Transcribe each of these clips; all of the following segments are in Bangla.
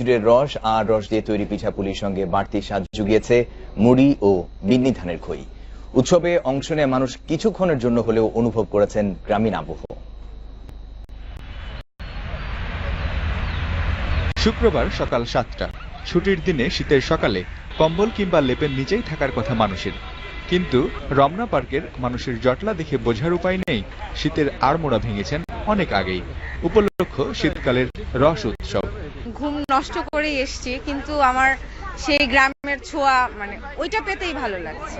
খেজুরের রস আর রস দিয়ে তৈরি পিঠাপুলির সঙ্গে বাড়তি স্বাদ জুগিয়েছে মুড়ি ও বিন্নি ধানের খই। উৎসবে অংশ নেয় মানুষ কিছুক্ষণের জন্য হলেও অনুভব করেছেন গ্রামীণ আবহ। শুক্রবার সকাল সাতটা। ছুটির দিনে শীতের সকালে কম্বল কিংবা লেপের নিচেই থাকার কথা মানুষের। কিন্তু রমনা পার্কের মানুষের জটলা দেখে বোঝার উপায় নেই, শীতের আড়মোড়া ভেঙেছেন অনেক আগেই। উপলক্ষ শীতকালের রস উৎসব। ঘুম নষ্ট করেই এসছি কিন্তু আমার সেই গ্রামের ছোঁয়া মানে ওইটা পেতেই ভালো লাগছে।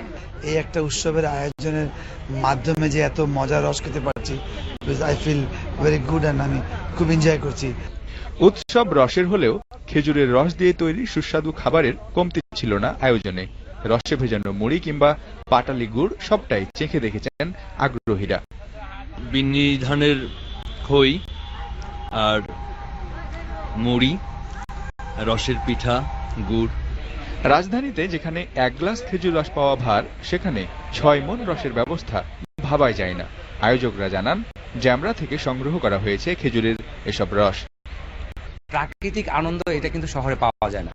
এই একটা উৎসবের আয়োজনের মাধ্যমে যে এত মজা রস খেতে পারছি I feel very good and আমি খুব এনজয় করছি। উৎসব রসের হলেও খেজুরের রস দিয়ে তৈরি সুস্বাদু খাবারের কমতি ছিল না আয়োজনে। রসে ভেজানো মুড়ি কিংবা পাটালি গুড় সবটাই চেখে দেখেছেন আগ্রহীরা। বিন্নি ধানের খই আর মুড়ি রসের পিঠা গুড়। রাজধানীতে যেখানে এক গ্লাস খেজুর রস পাওয়া ভার সেখানে ছয় মন রসের ব্যবস্থা ভাবাই যায় না। আয়োজকরা জানান জ্যামরা থেকে সংগ্রহ করা হয়েছে খেজুরের এসব রস। প্রাকৃতিক আনন্দ এটা কিন্তু শহরে পাওয়া যায় না।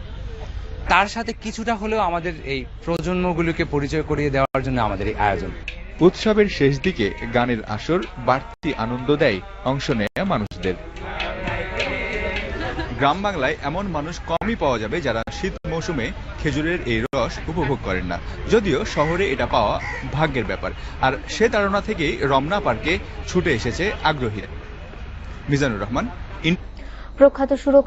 তার সাথে কিছুটা হলেও আমাদের এই প্রজন্মগুলোকে পরিচয় করিয়ে দেওয়ার জন্য আমাদের এই আয়োজন। উৎসবের শেষ দিকে গানের আসর বাড়তি আনন্দ দেয় অংশ নেয় মানুষদের। গ্রাম বাংলায় এমন মানুষ কমই পাওয়া যাবে যারা শীত মৌসুমে খেজুরের এই রস উপভোগ করেন না। যদিও শহরে এটা পাওয়া ভাগ্যের ব্যাপার। আর সে তাড়না থেকেই রমনা পার্কে ছুটে এসেছে আগ্রহীরা। মিজানুর রহমান প্রখ্যাত সুরক্ষা